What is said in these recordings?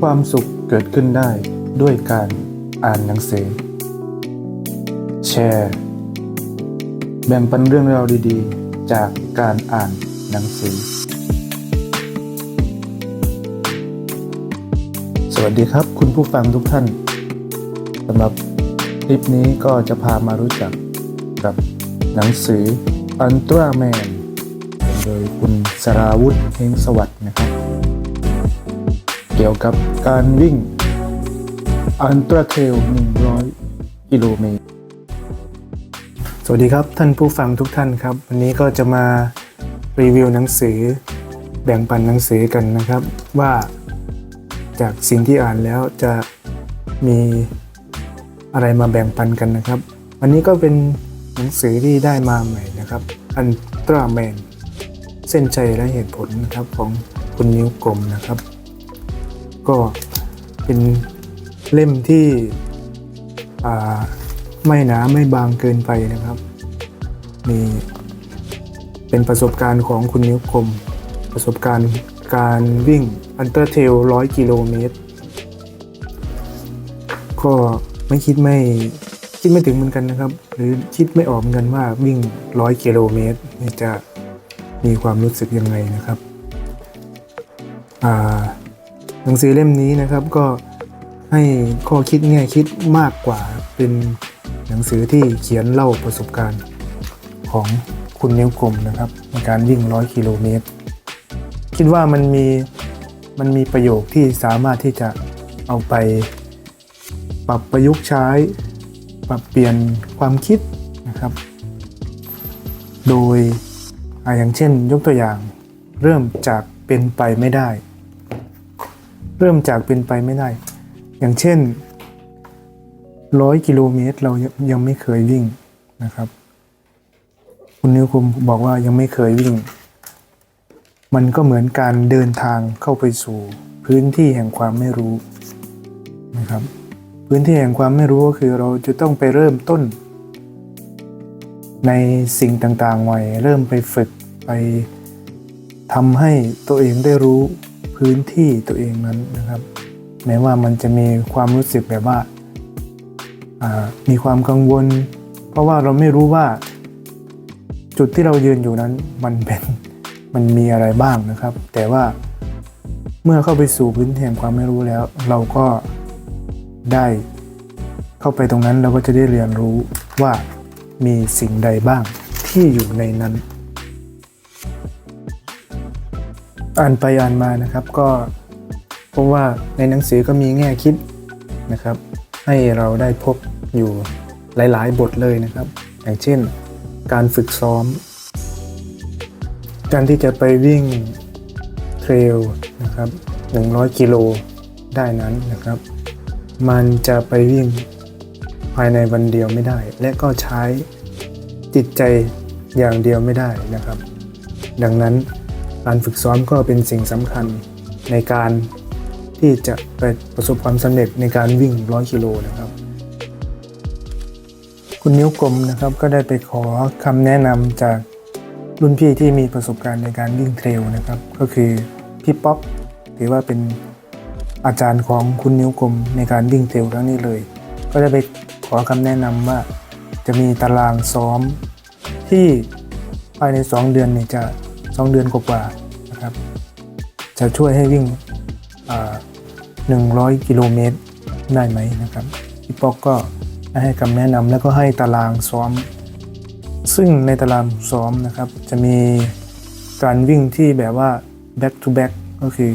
ความสุขเกิดขึ้นได้ด้วยการอ่านหนังสือ แชร์ แบ่งปันเรื่องราวดีๆ จากการอ่านหนังสือ สวัสดีครับคุณผู้ฟังทุกท่านสำหรับคลิปนี้ก็จะพามารู้จักกับหนังสือ Ultra Man โดยคุณสราวุธเฮงสวัสดิ์นะครับ เกี่ยวกับการวิ่ง Ultra Trail 100 กิโลเมตร สวัสดีครับท่านผู้ฟังทุกท่านครับ วันนี้ก็จะมารีวิวหนังสือ แบ่งปันหนังสือกันนะครับ ว่าจากสิ่งที่อ่านแล้วจะมีอะไรมาแบ่งปันกันนะครับ วันนี้ก็เป็นหนังสือที่ได้มาใหม่นะครับ Ultra Man เส้นใจและเหตุผลนะครับของคุณนิ้วกลมนะครับ ก็เป็นเล่มที่ไม่หนาไม่บางเกินไปนะครับมีเป็นประสบการณ์ของคุณนิ้วกลมประสบการณ์การวิ่งอันเตอร์เทลร้อยกิโลเมตรก็ไม่คิดไม่คิดไม่ถึงเหมือนกันนะครับ หรือคิดไม่ออกเหมือนกันว่าวิ่งร้อยกิโลเมตรจะมีความรู้สึกยังไงนะครับ อ่า หนังสือเล่มนี้นะครับก็ให้ข้อคิดแง่คิดมากกว่าเป็นหนังสือที่เขียนเล่าประสบการณ์ของคุณนิ้วกลมนะครับในการวิ่งร้อยกิโลเมตร คิดว่ามันมีมันมีประโยคที่สามารถที่จะเอาไป ปรับประยุกต์ใช้ ปรับเปลี่ยนความคิดนะครับ โดยออย่างเช่นยกตัวอย่าง เริ่มจากเป็นไปไม่ได้ เริ่มจากเป็นไปไม่ได้ อย่างเช่นร้อยกิโลเมตรเรายังไม่เคยวิ่งนะครับ คุณนิวคุมบอกว่ายังไม่เคยวิ่ง มันก็เหมือนการเดินทางเข้าไปสู่พื้นที่แห่งความไม่รู้นะครับ พื้นที่แห่งความไม่รู้ก็คือเราจะต้องไปเริ่มต้น ในสิ่งต่างๆใหม่เริ่มไปฝึกไปทำให้ตัวเองได้รู้ พื้นที่ตัวเองนั้นนะครับ แม้ว่ามันจะมีความรู้สึกแบบว่ามีความกังวล เพราะว่าเราไม่รู้ว่า จุดที่เรายืนอยู่นั้นมันเป็นมันมีอะไรบ้างนะครับ แต่ว่าเมื่อเข้าไปสู่พื้นที่แห่งความไม่รู้แล้ว เราก็ได้เข้าไปตรงนั้นเราก็จะได้เรียนรู้ว่ามีสิ่งใดบ้างที่อยู่ในนั้น อ่านไปอ่านมานะครับก็พราะว่าในหนังสือก็มีแง่คิดนะครับ ให้เราได้พบอยู่หลาย ๆ บทเลยนะครับ อย่างเช่น การฝึกซ้อม การที่จะไปวิ่งเทรลนะครับ100 กิโลได้นั้นนะครับ มันจะไปวิ่งภายในวันเดียวไม่ได้ และก็ใช้จิตใจอย่างเดียวไม่ได้นะครับ ดังนั้น การฝึกซ้อมก็เป็นสิ่งสำคัญในการที่จะไปประสบความสำเร็จในการวิ่ง 100 กิโลนะครับ คุณนิ้วกลมนะครับก็ได้ไปขอคำแนะนำจากรุ่นพี่ที่มีประสบการณ์ในการวิ่งเทรลนะครับ ก็คือพี่ป๊อปถือว่าเป็นอาจารย์ของคุณนิ้วกลมในการวิ่งเทรลครั้งนี้เลย ก็ได้ไปขอคำแนะนำว่าจะมีตารางซ้อมที่ภายใน 2 เดือนเนี่ยจะ 2 เดือนกว่าๆนะครับ จะช่วยให้วิ่งอ่า100 กิโลเมตรได้ไหมนะครับพี่ป๊อกก็ให้คำแนะนำแล้วก็ให้ตารางซ้อม ซึ่งในตารางซ้อมนะครับ จะมีการวิ่งที่แบบว่า back to back ก็คือ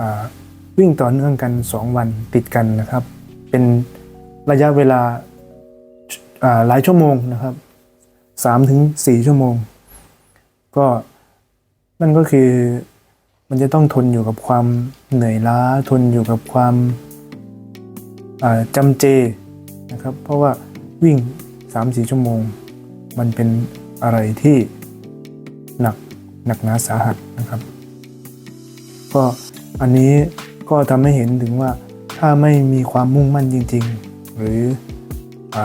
อวิ่งต่อเนื่องกัน 2 วันติดกันนะครับ เป็นระยะเวลาหลายชั่วโมงนะครับ3ถึง4ชั่วโมง ก็นั่นก็คือมันจะต้องทนอยู่กับความเหนื่อยล้าทนอยู่กับความจำเจนะครับ เพราะว่าวิ่ง 3-4 ชั่วโมง มันเป็นอะไรที่หนักหนักหนาสาหัสนะครับ ก็อันนี้ก็ทำให้เห็นถึงว่าถ้าไม่มีความมุ่งมั่นจริง ๆ หรืออ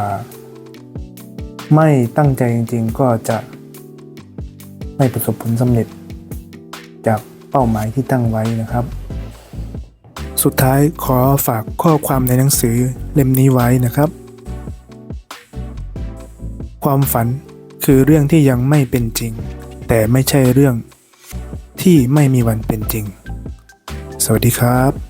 ไม่ตั้งใจจริง ๆ ก็จะ ไม่ประสบผลสำเร็จ จากเป้าหมายที่ตั้งไว้นะครับ สุดท้ายขอฝากข้อความในหนังสือเล่มนี้ไว้นะครับ ความฝันคือเรื่องที่ยังไม่เป็นจริง แต่ไม่ใช่เรื่องที่ไม่มีวันเป็นจริง สวัสดีครับ